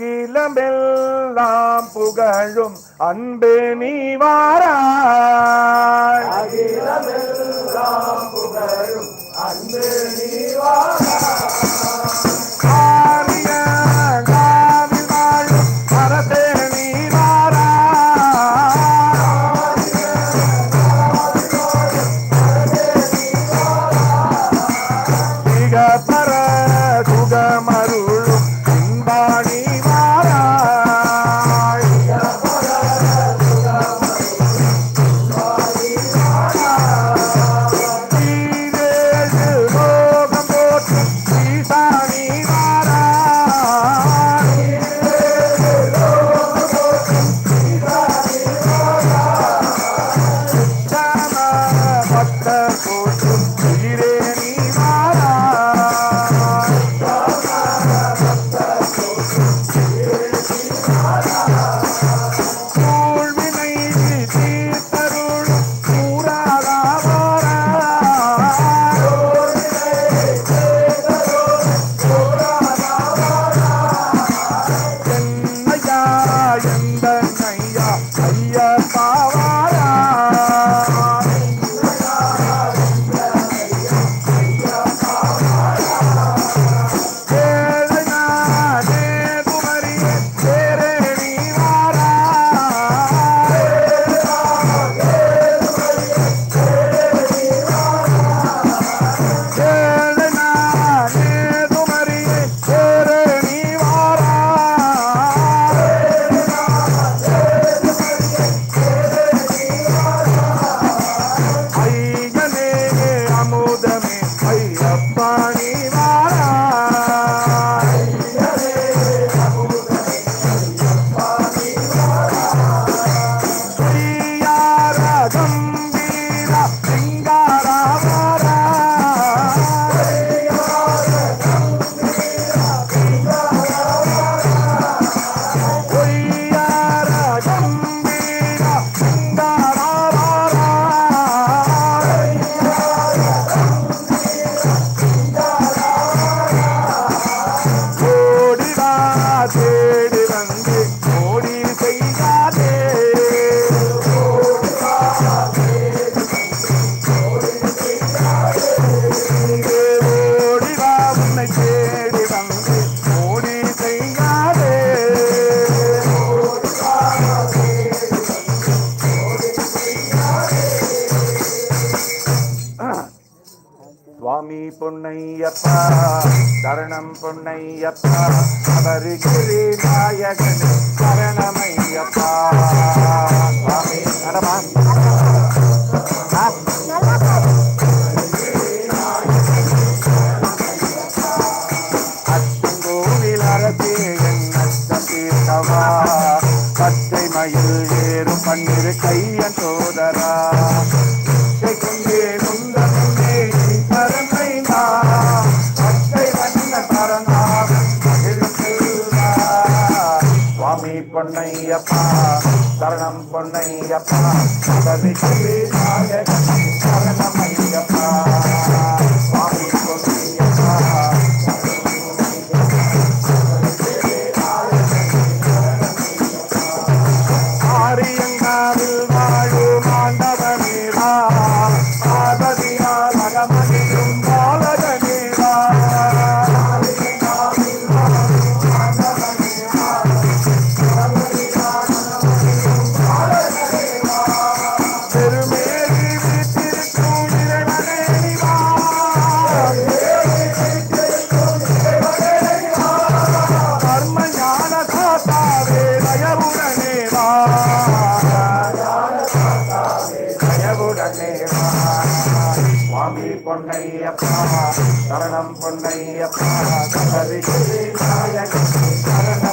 அகிலமெல்லாம் புகழும் அன்பே நீ அகிலமெல்லாம் புகழும் அன்பே நீ ஐயா சுவாமி பொன்னையப்பா சரணம் பொன்னையப்பா அவரு கிரி நாயகன் சரணம் பொன்னையப்பா சரணம் பொன்னையப்பா. சரணம் பொன்னையப்பா சரணம் பொன்னையப்பா சரணம்